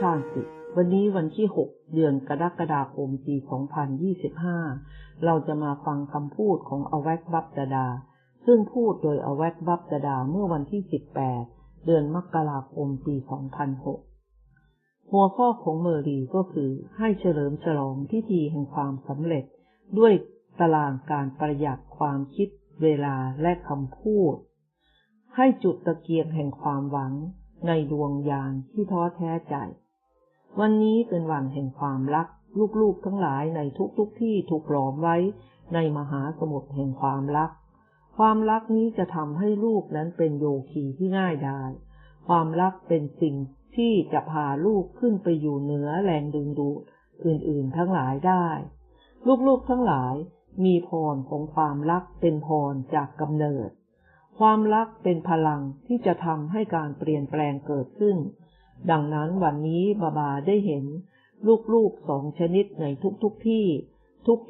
ชาติ วันนี้วันที่ 6 เดือนกรกฎาคม ปี 2025 เราจะมาฟังคำพูดของอวักบับดาดา ซึ่งพูดโดยอวักบับดาดาเมื่อวันที่ 18 เดือนมกราคม ปี 2006 หัวข้อของเมอรีก็คือให้เฉลิมฉลองพิธีแห่งความสำเร็จ ด้วยตารางการประหยัดความคิดเวลาและคำพูด ให้จุดตะเกียงแห่งความหวังในดวงยานที่ท้อแท้ใจ วันนี้เป็นวันแห่งความรัก ลูกๆทั้งหลายในทุกๆทที่ถูกหลอมไว้ในมหาสมุทรแห่งความรัก ความรักนี้จะทำให้ลูกนั้นเป็นโยคีที่ง่ายดายความรักเป็นสิ่งที่จะพาลูกขึ้นไปอยู่เหนือแรงดึงดูดอื่นๆทั้งหลายได้ ลูกๆทั้งหลายมีพรของความรักเป็นพรจากกำเนิด ความรักเป็นพลังที่จะทำให้การเปลี่ยนแปลงเกิดขึ้น ดังนั้นวันนี้บาบาได้เห็นลูกๆสองชนิดในทุกๆทที่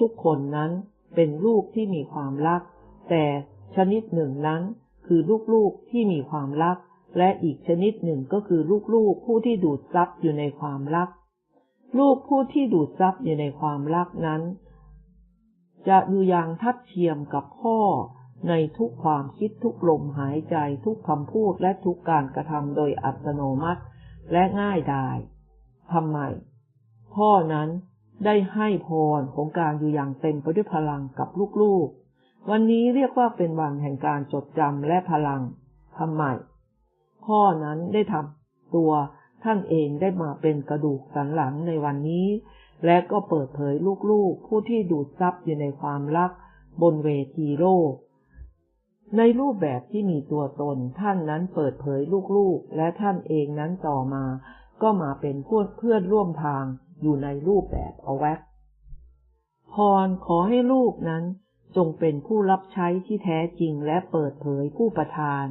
ทุกๆคนนั้นเป็นลูกที่มีความรัก แต่ชนิดหนึ่งนั้นคือลูกๆที่มีความรัก และอีกชนิดหนึ่งก็คือลูกๆผู้ที่ดูดซับอยู่ในความรัก ลูกผู้ที่ดูดซับอยู่ในความรักนั้น จะอยู่อย่างทัดเทียมกับพ่อในทุกความคิดทุกลมหายใจทุกคำพูดและทุกการกระทำโดยอัตโนมัติ และง่ายดายทำไมพ่อนั้นได้ให้พรของการอยู่อย่างเต็มไปด้วยพลังกับลูกๆ วันนี้เรียกว่าเป็นวันแห่งการจดจำและพลังทำไมพ่อนั้นได้ทำตัวท่านเองได้มาเป็นกระดูกสันหลังในวันนี้ และก็เปิดเผยลูกๆ ผู้ที่ดูดซับอยู่ในความรักบนเวทีโลก ในรูปแบบที่มีตัวตนท่านนั้นเปิดเผยลูกๆ และท่านเองนั้นต่อมา ก็มาเป็นพวกเพื่อนร่วมทางอยู่ในรูปแบบเอาแวกพรขอให้ลูกนั้น จงเป็นผู้รับใช้ที่แท้จริงและเปิดเผยผู้ประทาน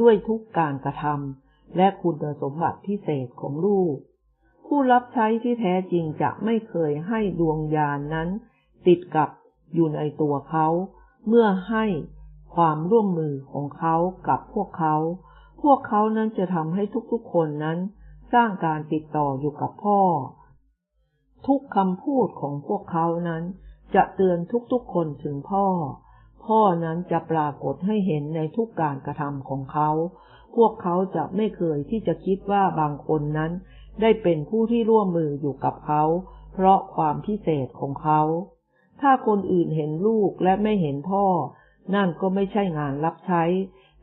ด้วยทุกการกระทำและคุณสมบัติพิเศษของลูก ผู้รับใช้ที่แท้จริงจะไม่เคยให้ดวงญาณนนั้น ติดกับอยู่ในตัวเขา เมื่อให้ ความร่วมมือของเขากับพวกเขา พวกเขานั้นจะทำให้ทุกๆคนนั้น สร้างการติดต่ออยู่กับพ่อ ทุกคำพูดของพวกเขานั้น จะเตือนทุกๆคนถึงพ่อ พ่อนั้นจะปรากฏให้เห็นในทุกการกระทำของเขา พวกเขาจะไม่เคยที่จะคิดว่าบางคนนั้น ได้เป็นผู้ที่ร่วมมืออยู่กับเขา เพราะความพิเศษของเขา ถ้าคนอื่นเห็นลูกและไม่เห็นพ่อ นั่นก็ไม่ใช่งานรับใช้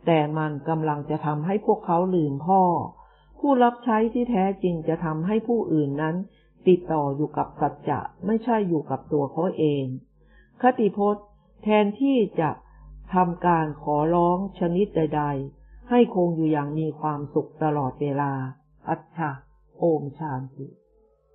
แต่มันกำลังจะทำให้พวกเขาลืมพ่อ ผู้รับใช้ที่แท้จริงจะทำให้ผู้อื่นนั้น ติดต่ออยู่กับสัจจะไม่ใช่อยู่กับตัวเขาเอง คติพจน์ แทนที่จะทำการขอร้องชนิดใด ๆ ให้คงอยู่อย่างมีความสุขตลอดเวลา อัจฉาโอมชานติ